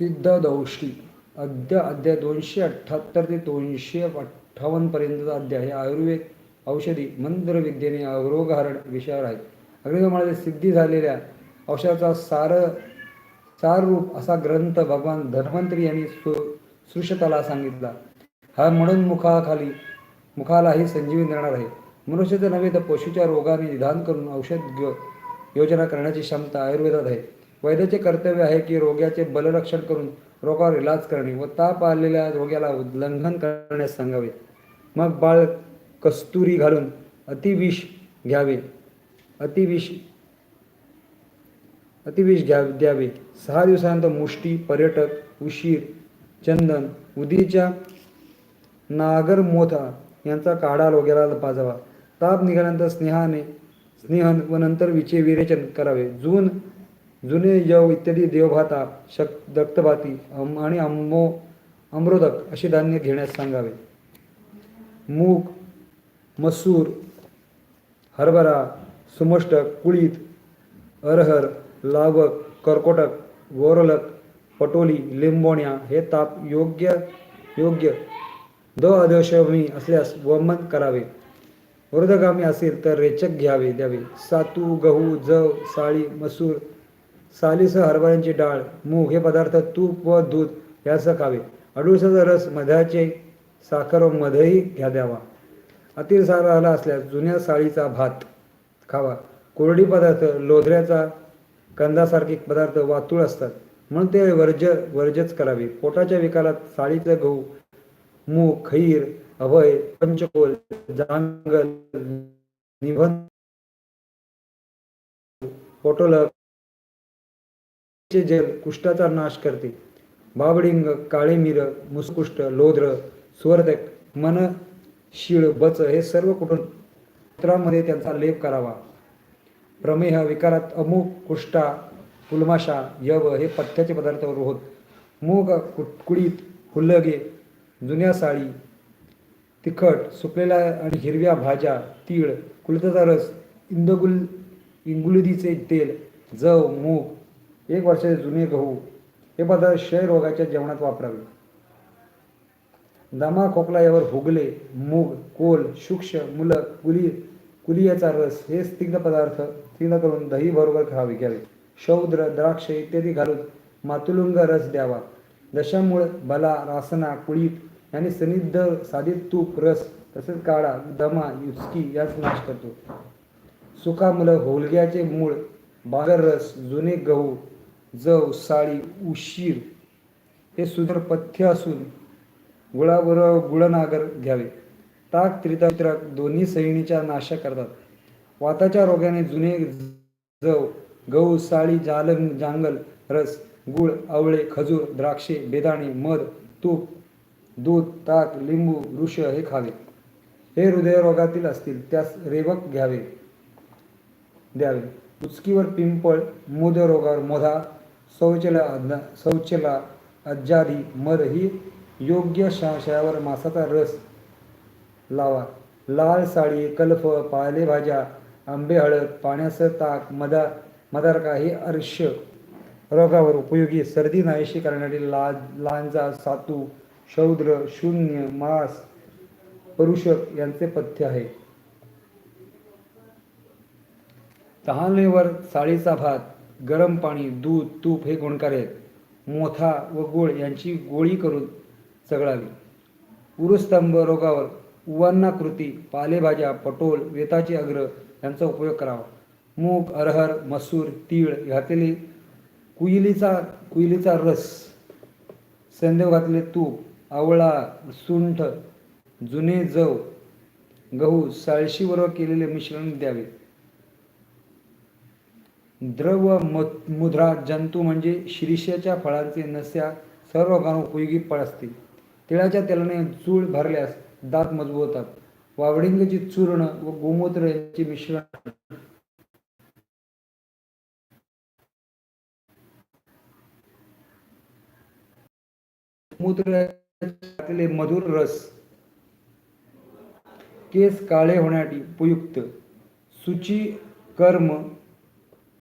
सिद्धदौष्टी अद्य अध्याय दोनशे अठ्ठ्याहत्तर ते दोनशे अठ्ठावन्नपर्यंतचा अध्याय. हे आयुर्वेद औषधी मंत्रविद्येने रोगहरण विषयावर आहे अग्निमाळे सिद्धी झालेल्या औषधाचा सार साररूप असा ग्रंथ भगवान धन्वंतरी यांनी सु सृष्टाला सांगितला. हा म्हणून मुखाखाली मुखालाही संजीवन देणार आहे. मनुष्याचं नव्हे तर पशूच्या रोगाने निदान करून औषध योजना करण्याची क्षमता आयुर्वेदात आहे. वैद्याचे कर्तव्य आहे की रोग्याचे बलरक्षण करून रोगावर इलाज करणे व ताप आलेल्या रोग्याला उल्लंघन करण्यास सांगावे. मग बाळ कस्तुरी घालून अतिविष घ्यावे. अतिविष अतिविष घ्या द्यावे. सहा दिवसानंतर मुष्टी पर्यटक उशीर चंदन उदीच्या नागरमोथा यांचा काढा रोग्याला पाजावा. ताप निघाल्यानंतर स्नेहाने स्नेहन व नंतर विचे विरेचन करावे. जून जुने यव इत्यादी देवभाता शक दक्तभाती अम आणि आंबो अमृतक अशी धान्य घेण्यास सांगावे. मूग मसूर हरभरा सुमष्टक कुळीत अरहर लावक कर्कोटक वोरलक पटोली लिंबोण्या हे ताप योग्य योग्य द अदशमी असल्यास वमन करावे. वृद्धगामी असेल तर रेचक घ्यावे द्यावे. सातू गहू जव साळी मसूर सालीसह हरभऱ्यांची डाळ मूग हे पदार्थ तूप व दूध यासह खावे. अडुळसाचा रस मधाचे साखर व मधही घ्या द्यावा. अतिसार आला असल्यास जुन्या साळीचा भात खावा. कोरडी पदार्थ लोधऱ्याचा कंदासारखे पदार्थ वातूळ असतात. म्हणून ते वर्ज वर्जच करावे. पोटाच्या विकारात साळीचं गहू मूग खैर अभय पंचकोल जांगल निबंध पोटोलक चे जल कुष्ठाचा नाश करते बाबडिंग काळे मिर मुसकुष्ट लोध्र सुवर्धक मन शिळ बच हे सर्व कुठून मूत्रामध्ये त्यांचा लेप करावा. प्रमेह विकारात अमुक कुष्ठा पुलमाशा यव हे पथ्याचे पदार्थ होत. मूग कुटकुळीत हुल्लगे जुन्या साळी तिखट सुकलेल्या आणि हिरव्या भाज्या तीळ कुलताचा रस इंदगुल इंगुलदीचे तेल जव मूग एक वर्षाचे जुने गहू हे पदार्थ क्षयरोगाच्या जेवणात वापरावे. दमा खोकला यावर हुगले मूग कोल शुक्ष मुलक कुली कुलियाचा रस हे स्निग्ध पदार्थ स्निग्ध करून दही बरोबर खावे घ्यावे. शौद्र द्राक्ष इत्यादी घालून मातुलुंग रस द्यावा. दशामूळ बला रासना कुळीत यांनी सनिद्ध साधित तूप रस तसेच काळा दमा युचकी याच नाश करतो. सुका मुलं होलग्याचे मूळ बागर रस जुने गहू जव साळी उशीर हे सुंदर पथ्य असून गुळावर गुळनागर घ्यावे. ताक त्रिताक दोन्ही सैनीच्या नाशा करतात. वाताच्या रोगाने जुने जव गहू साळी जालंग जांगल रस गुळ आवळे खजूर द्राक्षे बेदाणे मध तूप दूध ताक लिंबू वृष हे खावे. हे हृदयरोगातील असतील त्यास रेवक घ्यावे. द्यावे. उचकीवर पिंपळ मोदरोगावर मोधा शौचला अज्ञा शौचला अज्जादी मध ही योग्य शयावर मासाचा रस लावा. लाल साळी कल्फ पालेभाज्या आंबे हळद पाण्याचं ताक मदा मदारका हे अर्श रोगावर उपयोगी. सर्दी नाहीशी करणारी ला लांजा सातू शौद्र शून्य मास परुषक यांचे पथ्य आहे. तहानेवर साळीचा भात गरम पाणी दूध तूप हे गुणकारी आहेत. मोथा व गोळ यांची गोळी करून चघळावी. उरुस्तंभ रोगावर उवान्नाकृती पालेभाज्या पटोल वेताचे अग्र यांचा उपयोग करावा. मूग अरहर मसूर तीळ घातलेली कुईलीचा कुईलीचा रस संदेव घातले तूप आवळा सुंठ जुने जव गहू साळशीबरोबर केलेले मिश्रण द्यावे. द्रव मुद्रा जंतू म्हणजे शिरीषाच्या फळांचे नस्या सर्व रोगांना उपयोगी फळ असते. तिळाच्या तेलाने चूळ भरल्यास दात मजबूत होतात. वावडिंगची चूर्ण व गोमूत्र यांचे मिश्रण मूत्र मधुर रस केस काळे होण्यासाठी उपयुक्त. सुची कर्म